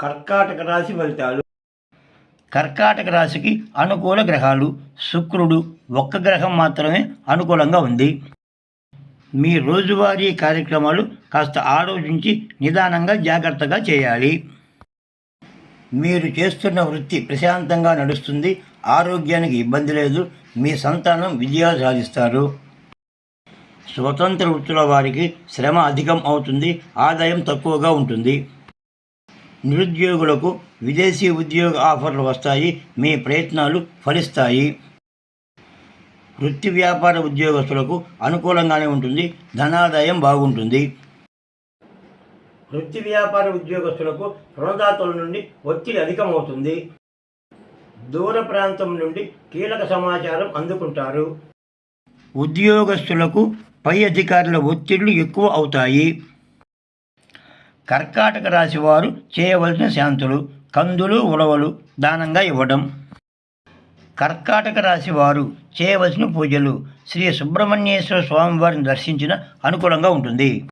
కర్కాటక రాశి ఫలితాలు. కర్కాటక రాశికి అనుకూల గ్రహాలు శుక్రుడు ఒక్క గ్రహం మాత్రమే అనుకూలంగా ఉంది. మీ రోజువారీ కార్యక్రమాలు కాస్త ఆలోచించి నిదానంగా జాగ్రత్తగా చేయాలి. మీరు చేస్తున్న వృత్తి ప్రశాంతంగా నడుస్తుంది ఆరోగ్యానికి ఇబ్బంది లేదు మీ సంతానం విజయాలు సాధిస్తారు. స్వతంత్ర వృత్తుల వారికి శ్రమ అధికం అవుతుంది ఆదాయం తక్కువగా ఉంటుంది. నిరుద్యోగులకు విదేశీ ఉద్యోగ ఆఫర్లు వస్తాయి. మీ ప్రయత్నాలు ఫలిస్తాయి. వృత్తి వ్యాపార ఉద్యోగస్తులకు అనుకూలంగానే ఉంటుంది. ధనాదాయం బాగుంటుంది. వృత్తి వ్యాపార ఉద్యోగస్తులకు రుణదాతల నుండి ఒత్తిడి అధికమవుతుంది. దూర ప్రాంతం నుండి కీలక సమాచారం అందుకుంటారు. ఉద్యోగస్తులకు పై అధికారుల ఒత్తిళ్ళు ఎక్కువ అవుతాయి. కర్కాటక రాశి వారు చేయవలసిన శాంతులు కందులు ఉలవలు దానంగా ఇవ్వడం కర్కాటక రాశి వారు చేయవలసిన పూజలు. శ్రీ సుబ్రహ్మణ్యేశ్వర స్వామివారిని దర్శించిన అనుకూలంగా ఉంటుంది.